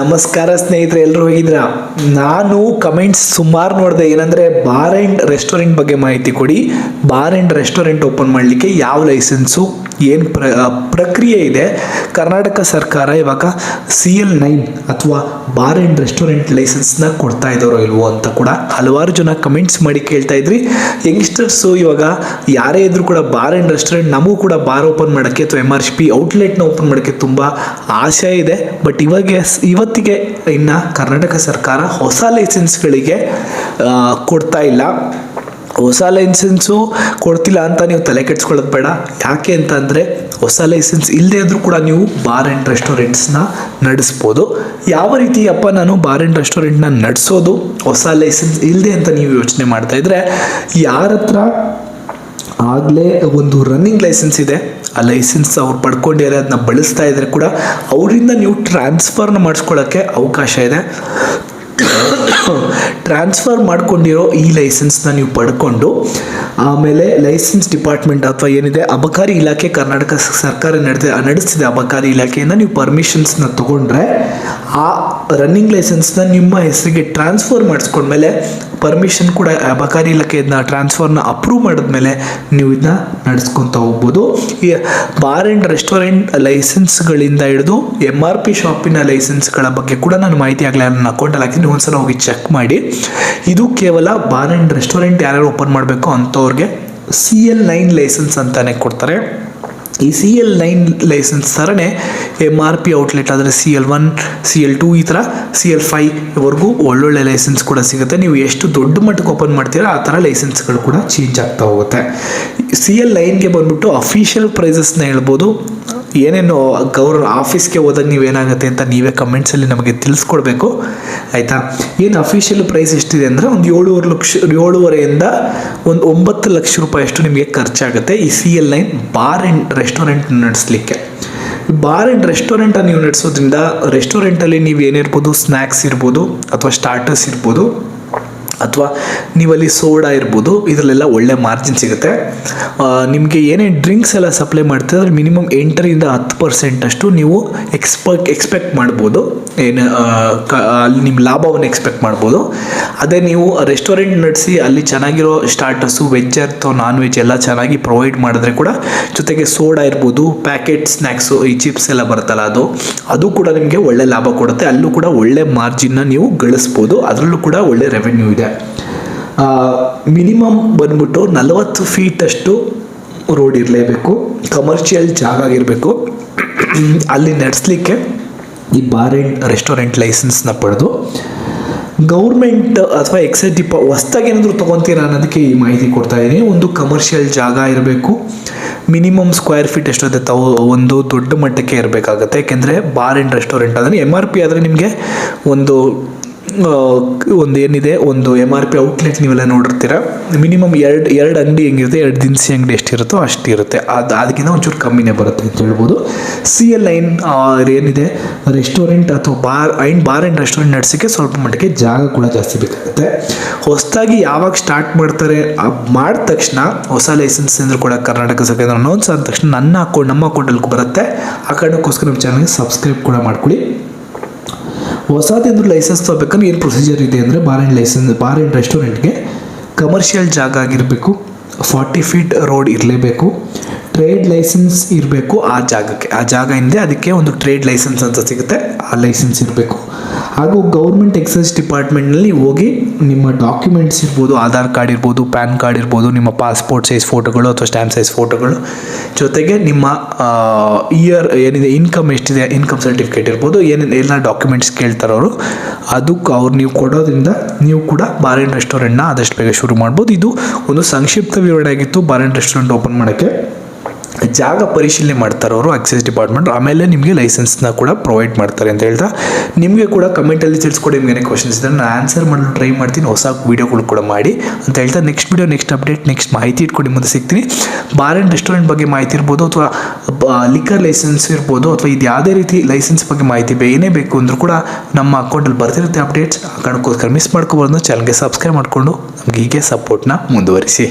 ನಮಸ್ಕಾರ ಸ್ನೇಹಿತರೆ ಎಲ್ಲರೂ ಹೋಗಿದ್ರ ನಾನು ಕಮೆಂಟ್ಸ್ ಸುಮಾರು ನೋಡಿದೆ. ಏನಂದರೆ ಬಾರ್ ಆ್ಯಂಡ್ ರೆಸ್ಟೋರೆಂಟ್ ಬಗ್ಗೆ ಮಾಹಿತಿ ಕೊಡಿ. ಬಾರ್ ಆ್ಯಂಡ್ ರೆಸ್ಟೋರೆಂಟ್ ಓಪನ್ ಮಾಡಲಿಕ್ಕೆ ಯಾವ ಲೈಸೆನ್ಸು ಏನು ಪ್ರ ಪ್ರಕ್ರಿಯೆ ಇದೆ? ಕರ್ನಾಟಕ ಸರ್ಕಾರ ಇವಾಗ ಸಿ ಎಲ್ ನೈನ್ ಅಥವಾ ಬಾರ್ ಆ್ಯಂಡ್ ರೆಸ್ಟೋರೆಂಟ್ ಲೈಸೆನ್ಸ್ನ ಕೊಡ್ತಾ ಇದ್ದಾರೋ ಇಲ್ವೋ ಅಂತ ಕೂಡ ಹಲವಾರು ಜನ ಕಮೆಂಟ್ಸ್ ಮಾಡಿ ಕೇಳ್ತಾ ಇದ್ರಿ. ಯಂಗ್ಸ್ಟರ್ಸು ಇವಾಗ ಯಾರೇ ಇದ್ರೂ ಕೂಡ ಬಾರ್ ಆ್ಯಂಡ್ ರೆಸ್ಟೋರೆಂಟ್ ನಮಗೂ ಕೂಡ ಬಾರ್ ಓಪನ್ ಮಾಡೋಕ್ಕೆ ಅಥವಾ ಎಂ ಆರ್ ಪಿ ಔಟ್ಲೆಟ್ನ ಓಪನ್ ಮಾಡೋಕ್ಕೆ ತುಂಬ ಆಸೆ ಇದೆ. ಬಟ್ ಇವಾಗ ಇವತ್ತಿಗೆ ಇನ್ನು ಕರ್ನಾಟಕ ಸರ್ಕಾರ ಹೊಸ ಲೈಸೆನ್ಸ್ಗಳಿಗೆ ಕೊಡ್ತಾ ಇಲ್ಲ. ಹೊಸ ಲೈಸೆನ್ಸು ಕೊಡ್ತಿಲ್ಲ ಅಂತ ನೀವು ತಲೆ ಕೆಡ್ಸ್ಕೊಳ್ಳೋದು ಬೇಡ. ಯಾಕೆ ಅಂತ ಅಂದರೆ ಹೊಸ ಲೈಸೆನ್ಸ್ ಇಲ್ಲದೆ ಇದ್ರೂ ಕೂಡ ನೀವು ಬಾರ್ ಆ್ಯಂಡ್ ರೆಸ್ಟೋರೆಂಟ್ಸ್ನ ನಡೆಸ್ಬೋದು. ಯಾವ ರೀತಿ ಅಪ್ಪ ನಾನು ಬಾರ್ ಆ್ಯಂಡ್ ರೆಸ್ಟೋರೆಂಟ್ನ ನಡೆಸೋದು, ಹೊಸ ಲೈಸೆನ್ಸ್ ಇಲ್ಲದೆ ಅಂತ ನೀವು ಯೋಚನೆ ಮಾಡ್ತಾ ಇದ್ರೆ ಯಾರ ಹತ್ರ ಆಗಲೇ ಒಂದು ರನ್ನಿಂಗ್ ಲೈಸೆನ್ಸ್ ಇದೆ. ಆ ಲೈಸೆನ್ಸ್ ಅವ್ರು ಪಡ್ಕೊಂಡಿದ್ದಾರೆ ಅದನ್ನ ಬಳಸ್ತಾ ಇದ್ರೆ ಕೂಡ ಅವರಿಂದ ನೀವು ಟ್ರಾನ್ಸ್ಫರ್ನ ಮಾಡಿಸ್ಕೊಳ್ಳೋಕ್ಕೆ ಅವಕಾಶ ಇದೆ. ಟ್ರಾನ್ಸ್ಫರ್ ಮಾಡ್ಕೊಂಡಿರೋ ಈ ಲೈಸೆನ್ಸ್ನ ನೀವು ಪಡ್ಕೊಂಡು, ಆಮೇಲೆ ಲೈಸೆನ್ಸ್ ಡಿಪಾರ್ಟ್ಮೆಂಟ್ ಅಥವಾ ಏನಿದೆ, ಅಬಕಾರಿ ಇಲಾಖೆ ಕರ್ನಾಟಕ ಸರ್ಕಾರ ನಡೆದ, ನಡೆಸ್ತಿದೆ ಅಬಕಾರಿ ಇಲಾಖೆಯನ್ನು ನೀವು ಪರ್ಮಿಷನ್ಸ್ನ ತಗೊಂಡ್ರೆ ಆ ರನ್ನಿಂಗ್ ಲೈಸೆನ್ಸ್ನ ನಿಮ್ಮ ಹೆಸರಿಗೆ ಟ್ರಾನ್ಸ್ಫರ್ ಮಾಡಿಸ್ಕೊಂಡ್ಮೇಲೆ ಪರ್ಮಿಷನ್ ಕೂಡ ಅಬಕಾರಿ ಇಲಾಖೆ ಟ್ರಾನ್ಸ್ಫರ್ನ ಅಪ್ರೂವ್ ಮಾಡಿದ್ಮೇಲೆ ನೀವು ಇದನ್ನ ನಡೆಸ್ಕೊತ ಹೋಗ್ಬೋದು. ಈ ಬಾರ್ ಆ್ಯಂಡ್ ರೆಸ್ಟೋರೆಂಟ್ ಲೈಸೆನ್ಸ್ಗಳಿಂದ ಹಿಡಿದು ಎಂ ಆರ್ ಪಿ ಶಾಪಿನ ಲೈಸೆನ್ಸ್ಗಳ ಬಗ್ಗೆ ಕೂಡ ನಾನು ಮಾಹಿತಿ ಆಗಲಿ ನನ್ನ ಅಕೌಂಟಲ್ಲಿ ಹಾಕಿದ್ದೀನಿ ಒಂದ್ಸಲ ಹೋಗಿ ಚೆಕ್ ಮಾಡಿ. ಇದು ಕೇವಲ ಬಾರ್ ಆ್ಯಂಡ್ ರೆಸ್ಟೋರೆಂಟ್ ಯಾರ್ಯಾರು ಓಪನ್ ಮಾಡಬೇಕು ಅಂಥವ್ರಿಗೆ ಸಿ ಎಲ್ ನೈನ್ ಲೈಸೆನ್ಸ್ ಅಂತಾನೆ ಕೊಡ್ತಾರೆ. ಈ ಸಿ ಎಲ್ ನೈನ್ ಲೈಸೆನ್ಸ್ ಥರನೇ ಎಂ ಆರ್ ಪಿ ಔಟ್ಲೆಟ್ ಆದರೆ C L one C L two ಈ ಥರ ಸಿ ಎಲ್ ಫೈವ್ವರೆಗೂ ಒಳ್ಳೊಳ್ಳೆ ಲೈಸೆನ್ಸ್ ಕೂಡ ಸಿಗುತ್ತೆ. ನೀವು ಎಷ್ಟು ದೊಡ್ಡ ಮಟ್ಟಕ್ಕೆ ಓಪನ್ ಮಾಡ್ತೀರೋ ಆ ಥರ ಲೈಸೆನ್ಸ್ಗಳು ಕೂಡ ಚೇಂಜ್ ಆಗ್ತಾ ಹೋಗುತ್ತೆ. ಸಿ ಎಲ್ ಲೈನ್ಗೆ ಬಂದ್ಬಿಟ್ಟು ಅಫಿಷಿಯಲ್ ಪ್ರೈಸಸ್ನ ಹೇಳ್ಬೋದು. ಏನೇನು ಗೌರ್ ಆಫೀಸ್ಗೆ ಹೋದಾಗ ನೀವೇನಾಗುತ್ತೆ ಅಂತ ನೀವೇ ಕಮೆಂಟ್ಸಲ್ಲಿ ನಮಗೆ ತಿಳಿಸ್ಕೊಡ್ಬೇಕು. ಆಯಿತಾ? ಏನು ಅಫಿಷಿಯಲ್ ಪ್ರೈಸ್ ಎಷ್ಟಿದೆ ಅಂದರೆ ಒಂದು ಏಳುವರೆ ಲಕ್ಷ, ಏಳುವರೆಯಿಂದ ಒಂದು ಒಂಬತ್ತು ಲಕ್ಷ ರೂಪಾಯಿ ಅಷ್ಟು ನಿಮಗೆ ಖರ್ಚಾಗುತ್ತೆ ಈ C L nine bar and restaurant ನಡೆಸಲಿಕ್ಕೆ. ಬಾರ್ ಆ್ಯಂಡ್ ರೆಸ್ಟೋರೆಂಟನ್ನು ನೀವು ನಡೆಸೋದ್ರಿಂದ ರೆಸ್ಟೋರೆಂಟಲ್ಲಿ ನೀವು ಏನಿರ್ಬೋದು ಸ್ನ್ಯಾಕ್ಸ್ ಇರ್ಬೋದು ಅಥವಾ ಸ್ಟಾರ್ಟರ್ಸ್ ಇರ್ಬೋದು ಅಥವಾ ನೀವಲ್ಲಿ ಸೋಡಾ ಇರ್ಬೋದು, ಇದರಲ್ಲೆಲ್ಲ ಒಳ್ಳೆ ಮಾರ್ಜಿನ್ ಸಿಗುತ್ತೆ. ನಿಮಗೆ ಏನೇ ಡ್ರಿಂಕ್ಸ್ ಎಲ್ಲ ಸಪ್ಲೈ ಮಾಡ್ತೀರ ಅಂದರೆ ಮಿನಿಮಮ್ ಎಂಟರಿಂದ ಹತ್ತು ಪರ್ಸೆಂಟ್ ಅಷ್ಟು ನೀವು ಎಕ್ಸ್ಪೆಕ್ಟ್ ಎಕ್ಸ್ಪೆಕ್ಟ್ ಮಾಡ್ಬೋದು. ಏನು ಅಲ್ಲಿ ನಿಮ್ಮ ಲಾಭವನ್ನು ಎಕ್ಸ್ಪೆಕ್ಟ್ ಮಾಡ್ಬೋದು. ಅದೇ ನೀವು ರೆಸ್ಟೋರೆಂಟ್ ನಡೆಸಿ, ಅಲ್ಲಿ ಚೆನ್ನಾಗಿರೋ ಸ್ಟಾರ್ಟರ್ಸು ವೆಜ್ ಅಥವಾ ನಾನ್ ವೆಜ್ ಎಲ್ಲ ಚೆನ್ನಾಗಿ ಪ್ರೊವೈಡ್ ಮಾಡಿದ್ರೆ ಕೂಡ ಜೊತೆಗೆ ಸೋಡಾ ಇರ್ಬೋದು ಪ್ಯಾಕೆಟ್ ಸ್ನ್ಯಾಕ್ಸು ಈ ಚಿಪ್ಸ್ ಎಲ್ಲ ಬರುತ್ತಲ್ಲ ಅದು ಅದು ಕೂಡ ನಿಮಗೆ ಒಳ್ಳೆ ಲಾಭ ಕೊಡುತ್ತೆ. ಅಲ್ಲೂ ಕೂಡ ಒಳ್ಳೆ ಮಾರ್ಜಿನ್ನ ನೀವು ಗಳಿಸ್ಬೋದು. ಅದರಲ್ಲೂ ಕೂಡ ಒಳ್ಳೆ ರೆವೆನ್ಯೂ ಇದೆ. ಮಿನಿಮಮ್ ಬಂದ್ಬಿಟ್ಟು ನಲವತ್ತು ಫೀಟಷ್ಟು ರೋಡ್ ಇರಲೇಬೇಕು. ಕಮರ್ಷಿಯಲ್ ಜಾಗ ಆಗಿರಬೇಕು. ಅಲ್ಲಿ ನಡೆಸಲಿಕ್ಕೆ ಈ ಬಾರ್ ಆ್ಯಂಡ್ ರೆಸ್ಟೋರೆಂಟ್ ಲೈಸೆನ್ಸ್ನ ಪಡೆದು ಗೌರ್ಮೆಂಟ್ ಅಥವಾ ಎಕ್ಸೈಸ್ ಡಿಪ ಹೊಸ್ದಾಗಿ ಏನಾದರೂ ತೊಗೊತೀರಾ ಅನ್ನೋದಕ್ಕೆ ಈ ಮಾಹಿತಿ ಕೊಡ್ತಾ ಇದ್ದೀನಿ ಒಂದು ಕಮರ್ಷಿಯಲ್ ಜಾಗ ಇರಬೇಕು. ಮಿನಿಮಮ್ ಸ್ಕ್ವೇರ್ ಫೀಟ್ ಎಷ್ಟಿದೆ ತಾವು ಒಂದು ದೊಡ್ಡ ಮಟ್ಟಕ್ಕೆ ಇರಬೇಕಾಗತ್ತೆ. ಯಾಕೆಂದರೆ ಬಾರ್ ಆ್ಯಂಡ್ ರೆಸ್ಟೋರೆಂಟ್ ಅಂದರೆ ಎಂ ಆರ್ ಪಿ ಆದರೆ ನಿಮಗೆ ಒಂದು ಒಂದು ಏನಿದೆ, ಒಂದು ಎಂ ಆರ್ ಪಿ ಔಟ್ಲೆಟ್ ನೀವೆಲ್ಲ ನೋಡಿರ್ತೀರ. ಮಿನಿಮಮ್ ಎರಡು ಎರಡು ಅಂಗಡಿ ಹೆಂಗಿರುತ್ತೆ, ಎರಡು ದಿನಸಿ ಅಂಗಡಿ ಎಷ್ಟಿರುತ್ತೋ ಅಷ್ಟಿರುತ್ತೆ. ಅದು, ಅದಕ್ಕಿಂತ ಒಂಚೂರು ಕಮ್ಮಿನೇ ಬರುತ್ತೆ ಅಂತ ಹೇಳ್ಬೋದು. ಸಿ ಎಲ್ ಐನ್ ಏನಿದೆ ರೆಸ್ಟೋರೆಂಟ್ ಅಥವಾ bar and bar and restaurant ನಡೆಸೋಕ್ಕೆ ಸ್ವಲ್ಪ ಮಟ್ಟಿಗೆ ಜಾಗ ಕೂಡ ಜಾಸ್ತಿ ಬೇಕಾಗುತ್ತೆ. ಹೊಸದಾಗಿ ಯಾವಾಗ ಸ್ಟಾರ್ಟ್ ಮಾಡ್ತಾರೆ ಮಾಡಿದ ತಕ್ಷಣ ಹೊಸ ಲೈಸೆನ್ಸ್ ಅಂದ್ರೆ ಕೂಡ ಕರ್ನಾಟಕ ಸರ್ಕಾರ ಅನೌನ್ಸ್ ಆದ ತಕ್ಷಣ ನನ್ನ ಅಕೌಂಟ್ ನಮ್ಮ ಅಕೌಂಟಲ್ಲಿ ಬರುತ್ತೆ. ಆ ಕಾರಣಕ್ಕೋಸ್ಕರ ನಮ್ಮ ಚಾನಲ್ಗೆ ಸಬ್ಸ್ಕ್ರೈಬ್ ಕೂಡ ಮಾಡ್ಕೊಳ್ಳಿ. ಹೊಸದೇಂದ್ರೂ ಲೈಸೆನ್ಸ್ ತೊಗೋಬೇಕಂದ್ರೆ ಏನು ಪ್ರೊಸೀಜರ್ ಇದೆ ಅಂದರೆ bar and license bar and ರೆಸ್ಟೋರೆಂಟ್ಗೆ ಕಮರ್ಷಿಯಲ್ ಜಾಗ ಆಗಿರಬೇಕು ಫಾರ್ಟಿ ಫೀಟ್ ರೋಡ್ ಇರಲೇಬೇಕು ಟ್ರೇಡ್ ಲೈಸೆನ್ಸ್ ಇರಬೇಕು ಆ ಜಾಗಕ್ಕೆ. ಆ ಜಾಗ ಹಿಂದೆ ಅದಕ್ಕೆ ಒಂದು ಟ್ರೇಡ್ ಲೈಸೆನ್ಸ್ ಅಂತ ಸಿಗುತ್ತೆ, ಆ ಲೈಸೆನ್ಸ್ ಇರಬೇಕು. ಹಾಗೂ ಗೌರ್ಮೆಂಟ್ ಎಕ್ಸೈಸ್ ಡಿಪಾರ್ಟ್ಮೆಂಟ್ನಲ್ಲಿ ಹೋಗಿ ನಿಮ್ಮ ಡಾಕ್ಯುಮೆಂಟ್ಸ್ ಇರ್ಬೋದು, ಆಧಾರ್ ಕಾರ್ಡ್ ಇರ್ಬೋದು ಪ್ಯಾನ್ ಕಾರ್ಡ್ ಇರ್ಬೋದು, ನಿಮ್ಮ ಪಾಸ್ಪೋರ್ಟ್ ಸೈಜ್ ಫೋಟೋಗಳು ಅಥವಾ ಸ್ಟ್ಯಾಂಪ್ ಸೈಜ್ ಫೋಟೋಗಳು ಜೊತೆಗೆ ನಿಮ್ಮ ಇಯರ್ ಏನಿದೆ ಇನ್ಕಮ್ ಎಷ್ಟಿದೆ ಇನ್ಕಮ್ ಸರ್ಟಿಫಿಕೇಟ್ ಇರ್ಬೋದು ಏನೇನು ಎಲ್ಲ ಡಾಕ್ಯುಮೆಂಟ್ಸ್ ಕೇಳ್ತಾರೆ ಅವರು. ಅದಕ್ಕೆ ಅವ್ರು ನೀವು ಕೊಡೋದ್ರಿಂದ ನೀವು ಕೂಡ ಬಾರೆನ್ ರೆಸ್ಟೋರೆಂಟ್ನ ಆದಷ್ಟು ಬೇಗ ಶುರು ಮಾಡ್ಬೋದು. ಇದು ಒಂದು ಸಂಕ್ಷಿಪ್ತ ವಿವರಣೆ ಆಗಿತ್ತು ಬಾರೆನ್ ರೆಸ್ಟೋರೆಂಟ್ ಓಪನ್ ಮಾಡೋಕ್ಕೆ. ಜಾಗ ಪರಿಶೀಲನೆ ಮಾಡ್ತಾರೆ ಅವರು ಎಕ್ಸೈಸ್ ಡಿಪಾರ್ಟ್ಮೆಂಟ್ ಆಮೇಲೆ ನಿಮಗೆ ಲೈಸೆನ್ಸ್ನ ಕೂಡ ಪ್ರೊವೈಡ್ ಮಾಡ್ತಾರೆ ಅಂತ ಹೇಳ್ತಾ. ನಿಮಗೆ ಕೂಡ ಕಮೆಂಟಲ್ಲಿ ತಿಳಿಸ್ಕೊಡಿ, ನಿಮ್ಗೆ ಕ್ವಶನ್ಸ್ ಇದ್ದರೆ ನಾನು ಆನ್ಸರ್ ಮಾಡಲು ಟ್ರೈ ಮಾಡ್ತೀನಿ. ಹೊಸ ವೀಡಿಯೋಗಳು ಕೂಡ ಮಾಡಿ ಅಂತ ಹೇಳ್ತಾ. Next video next update next ಮಾಹಿತಿ ಇಟ್ಕೊಂಡು, ಮುಂದೆ ಸಿಗ್ತೀನಿ. ಬಾರ್ ಆ್ಯಂಡ್ ರೆಸ್ಟೋರೆಂಟ್ ಬಗ್ಗೆ ಮಾಹಿತಿ ಇರ್ಬೋದು ಅಥವಾ ಲಿಕ್ಕರ್ ಲೈಸೆನ್ಸ್ ಇರ್ಬೋದು ಅಥವಾ ಇದು ಯಾವುದೇ ರೀತಿ ಲೈಸೆನ್ಸ್ ಬಗ್ಗೆ ಮಾಹಿತಿ ಏನೇ ಬೇಕು ಅಂದರೂ ಕೂಡ ನಮ್ಮ ಅಕೌಂಟಲ್ಲಿ ಬರ್ತಿರುತ್ತೆ ಅಪ್ಡೇಟ್ಸ್ ಆ ಕಾರಣಕ್ಕೋಸ್ಕರ ಮಿಸ್ ಮಾಡ್ಕೊಬಾರ್ದು. ಚಾನಲ್ಗೆ ಸಬ್ಸ್ಕ್ರೈಬ್ ಮಾಡಿಕೊಂಡು ನಮಗೆ ಹೀಗೆ ಸಪೋರ್ಟ್ನ ಮುಂದುವರಿಸಿ.